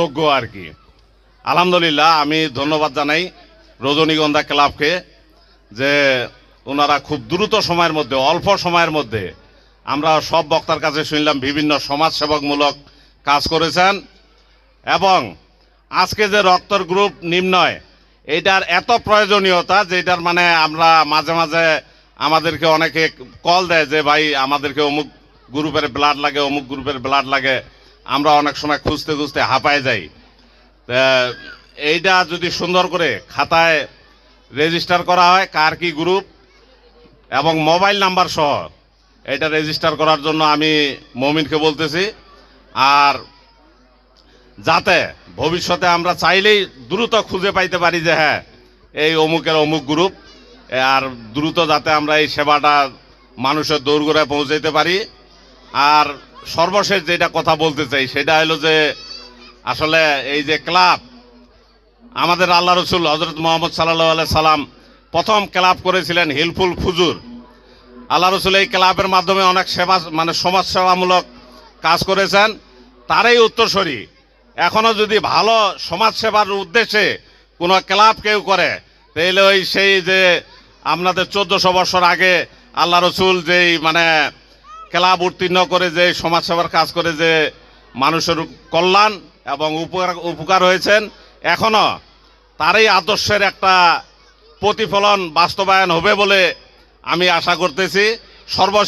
যোগ্য আর কি। আলহামদুলিল্লাহ, আমি ধন্যবাদ জানাই রজনীগন্ধা ক্লাবকে যে ওনারা খুব দ্রুত সময়ের মধ্যে, অল্প সময়ের মধ্যে আমরা সব বক্তার কাছে শুনলাম, বিভিন্ন সমাজসেবকমূলক কাজ করেছেন এবং আজকে যে রক্তর গ্রুপ নিম্নয়, এইটার এত প্রয়োজনীয়তা যেটার মানে আমরা মাঝে মাঝে আমাদেরকে অনেকে কল দেয় যে, ভাই, আমাদেরকে অমুক গ্রুপের ব্লাড লাগে, অমুক গ্রুপের ব্লাড লাগে। আমরা অনেক সময় খুঁজতে খুঁজতে হাঁপায় যাই। এইটা যদি সুন্দর করে খাতায় রেজিস্টার করা হয়, কার কি গ্রুপ এবং মোবাইল নাম্বার সহ, এটা রেজিস্টার করার জন্য আমি মমিনকে বলতেছি। আর যাতে ভবিষ্যতে আমরা চাইলেই দ্রুত খুঁজে পাইতে পারি যে হ্যাঁ এই অমুকের অমুক গ্রুপ আর দ্রুত যাতে আমরা এই সেবাটা মানুষের দৌড় দৌড়গোড়ায় পৌঁছাইতে পারি। আর সর্বশেষ যেটা কথা বলতে চাই, সেটা হলো যে আসলে এই যে ক্লাব, আমাদের আল্লাহ রসুল হজরত মোহাম্মদ সাল্লাহ আলাই সাল্লাম প্রথম ক্লাব করেছিলেন হিলফুল ফুজুর। আল্লাহ রসুল এই ক্লাবের মাধ্যমে অনেক সেবা মানে সমাজ সেবামূলক কাজ করেছেন। তারই উত্তরসূরি। এখনও যদি ভালো সমাজ সেবার উদ্দেশ্যে কোনো ক্লাব কেউ করে, তাহলে ওই সেই যে আপনাদের চোদ্দশো বছর আগে আল্লাহ রসুল যেই মানে ক্লাব উত্তীর্ণ করে যে সমাজসেবার কাজ করে যে মানুষের কল্যাণ এবং উপকার উপকার হয়েছেন এখনও তারই আদর্শের একটা প্রতিফলন বাস্তবায়ন হবে বলে আমি আশা করতেছি। সর্বশেষ